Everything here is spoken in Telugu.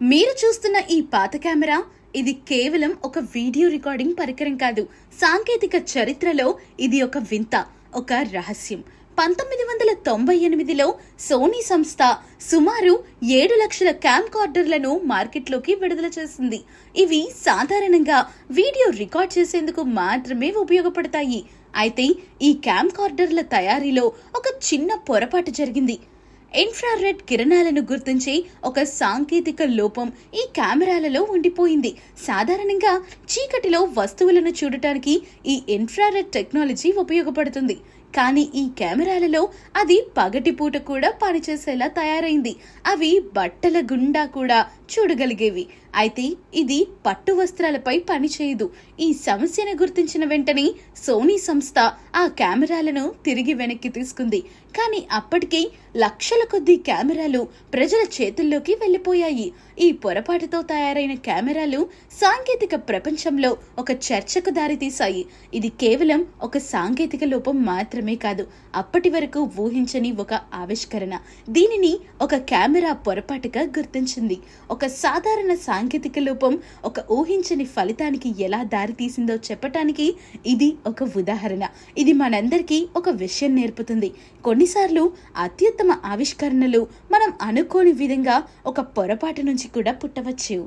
మీరు చూస్తున్న ఈ పాత కెమెరా ఇది కేవలం ఒక వీడియో రికార్డింగ్ పరికరం కాదు. సాంకేతిక చరిత్రలో ఇది ఒక వింత ఒక రహస్యం. పంతొమ్మిది వందల తొంభై ఎనిమిదిలో సోనీ సంస్థ సుమారు ఏడు లక్షల క్యామ్ కార్డర్లను మార్కెట్లోకి విడుదల చేసింది. ఇవి సాధారణంగా వీడియో రికార్డ్ చేసేందుకు మాత్రమే ఉపయోగపడతాయి. అయితే ఈ క్యామ్ కార్డర్ల తయారీలో ఒక చిన్న పొరపాటు జరిగింది. ఇన్ఫ్రారెడ్ కిరణాలను గుర్తించే ఒక సాంకేతిక లోపం ఈ కెమెరాలలో ఉండిపోయింది. సాధారణంగా చీకటిలో వస్తువులను చూడటానికి ఈ ఇన్ఫ్రారెడ్ టెక్నాలజీ ఉపయోగపడుతుంది. కానీ ఈ కెమెరాలలో అది పగటిపూట కూడా పనిచేసేలా తయారైంది. అవి బట్టల గుండా కూడా చూడగలిగేవి. అయితే ఇది పట్టు వస్త్రాలపై పనిచేయదు. ఈ సమస్యను గుర్తించిన వెంటనే సోనీ సంస్థ ఆ కెమెరాలను తిరిగి వెనక్కి తీసుకుంది. కానీ అప్పటికే లక్షల కొద్దీ కెమెరాలు ప్రజల చేతుల్లోకి వెళ్ళిపోయాయి. ఈ పొరపాటుతో తయారైన కెమెరాలు సాంకేతిక ప్రపంచంలో ఒక చర్చకు దారితీశాయి. ఇది కేవలం ఒక సాంకేతిక లోపం మాత్రమే కాదు అప్పటి వరకు ఊహించని ఒక ఆవిష్కరణ. దీనిని ఒక కెమెరా పొరపాటుగా గుర్తించింది. ఒక సాధారణ సాంకేతిక లోపం ఒక ఊహించని ఫలితానికి ఎలా దారితీసిందో చెప్పటానికి ఇది ఒక ఉదాహరణ. ఇది మనందరికీ ఒక విషయం నేర్పుతుంది. కొన్నిసార్లు అత్యుత్తమ ఆవిష్కరణలు మనం అనుకోని విధంగా ఒక పొరపాటు నుంచి కూడా పుట్టవచ్చు.